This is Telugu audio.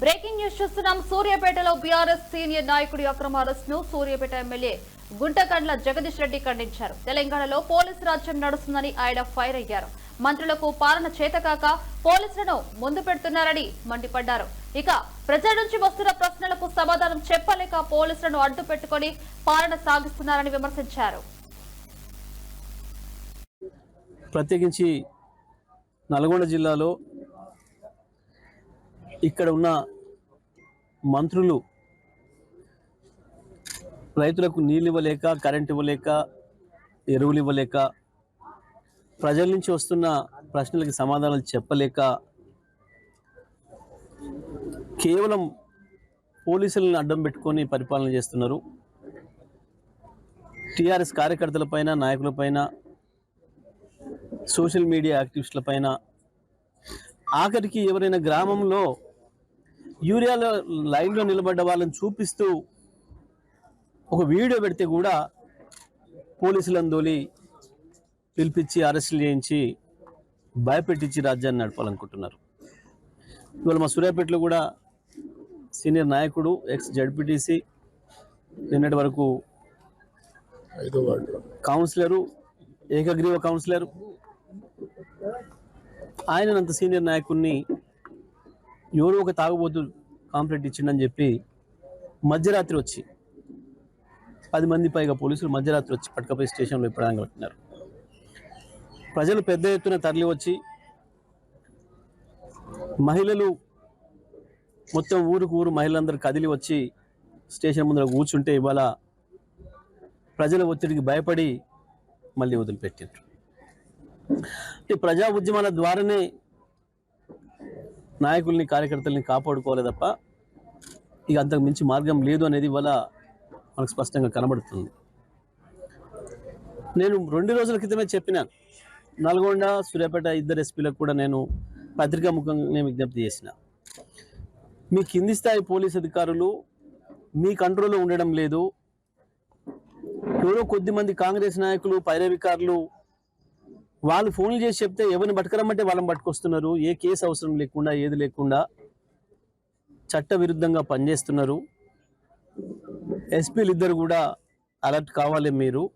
బ్రేకింగ్ న్యూస్ చూస్తున్నాం. సూర్యాపేటలో బీఆర్ఎస్ సీనియర్ నాయకుడి అక్రమ అరెస్ట్ను సూర్యాపేట ఎమ్మెల్యే గుంటకండ్ల జగదీష్ రెడ్డి ఖండించారు. తెలంగాణలో పోలీసు రాజ్యం నడుస్తుందని ఆయన ఫైర్ అయ్యారు. మంత్రులకు పాలన చేతకాక పోలీసులను ముందు పెడుతున్నారని మండిపడ్డారు. ఇక ప్రజల నుంచి వస్తున్న ప్రశ్నలకు సమాధానం చెప్పలేక పోలీసులను అడ్డు పెట్టుకుని పాలన సాగిస్తున్నారని విమర్శించారు. ప్రత్యేకించి నల్గొండ జిల్లాలో ఇక్కడ ఉన్న మంత్రులు రైతులకు నీళ్ళు ఇవ్వలేక కరెంట్ ఇవ్వలేక ఎరువులు ఇవ్వలేక ప్రజల నుంచి వస్తున్న ప్రశ్నలకు సమాధానాలు చెప్పలేక కేవలం పోలీసులను అడ్డం పెట్టుకొని పరిపాలన చేస్తున్నారు. టీఆర్ఎస్ కార్యకర్తలపైన నాయకులపైన సోషల్ మీడియా యాక్టివిస్టులపైన ఆఖరికి ఎవరైనా గ్రామంలో యూరియాలో లైన్లో నిలబడ్డ వాళ్ళని చూపిస్తూ ఒక వీడియో పెడితే కూడా పోలీసులను తోలి పిలిపించి అరెస్టులు చేయించి భయపెట్టించి రాజ్యాన్ని నడపాలనుకుంటున్నారు. ఇవాళ మా సూర్యాపేటలో కూడా సీనియర్ నాయకుడు ఎక్స్ జడ్పీటీసీ నిన్నటి వరకు కౌన్సిలరు ఏకగ్రీవ కౌన్సిలర్. ఆయన అంత సీనియర్ నాయకుడిని ఎవరో ఒక తాగుబోతు కాంప్లైంట్ ఇచ్చిండని చెప్పి మధ్యరాత్రి వచ్చి పది మంది పైగా పోలీసులు మధ్యరాత్రి వచ్చి పట్టుకపోయి స్టేషన్లో ఇప్పడానికి పెట్టినారు ప్రజలు పెద్ద ఎత్తున తరలి వచ్చి మహిళలు మొత్తం ఊరుకు ఊరు మహిళలందరూ కదిలి వచ్చి స్టేషన్ ముందర కూర్చుంటే ఇవాళ ప్రజల ఒత్తిడికి భయపడి మళ్ళీ వదిలిపెట్టారు ఈ ప్రజా ఉద్యమాల ద్వారానే నాయకుల్ని కార్యకర్తల్ని కాపాడుకోవాలి తప్ప ఇక అంతకు మించి మార్గం లేదు అనేది ఇవాళ మనకు స్పష్టంగా కనబడుతుంది. నేను రెండు రోజుల క్రితమే చెప్పిన నల్గొండ సూర్యాపేట ఇద్దరు ఎస్పీలకు కూడా నేను పత్రికా ముఖంగా విజ్ఞప్తి చేసిన. మీ కింది స్థాయి పోలీస్ అధికారులు మీ కంట్రోల్లో ఉండడం లేదు. ఎవరో కొద్దిమంది కాంగ్రెస్ నాయకులు పైరవికారులు వాళ్ళు ఫోన్లు చేసి చెప్తే ఎవరిని పట్టుకురమ్మంటే వాళ్ళని పట్టుకొస్తున్నారు. ఏ కేసు అవసరం లేకుండా ఏది లేకుండా చట్ట విరుద్ధంగా పనిచేస్తున్నారు. ఎస్పీలు ఇద్దరు కూడా అలర్ట్ కావాలి మీరు.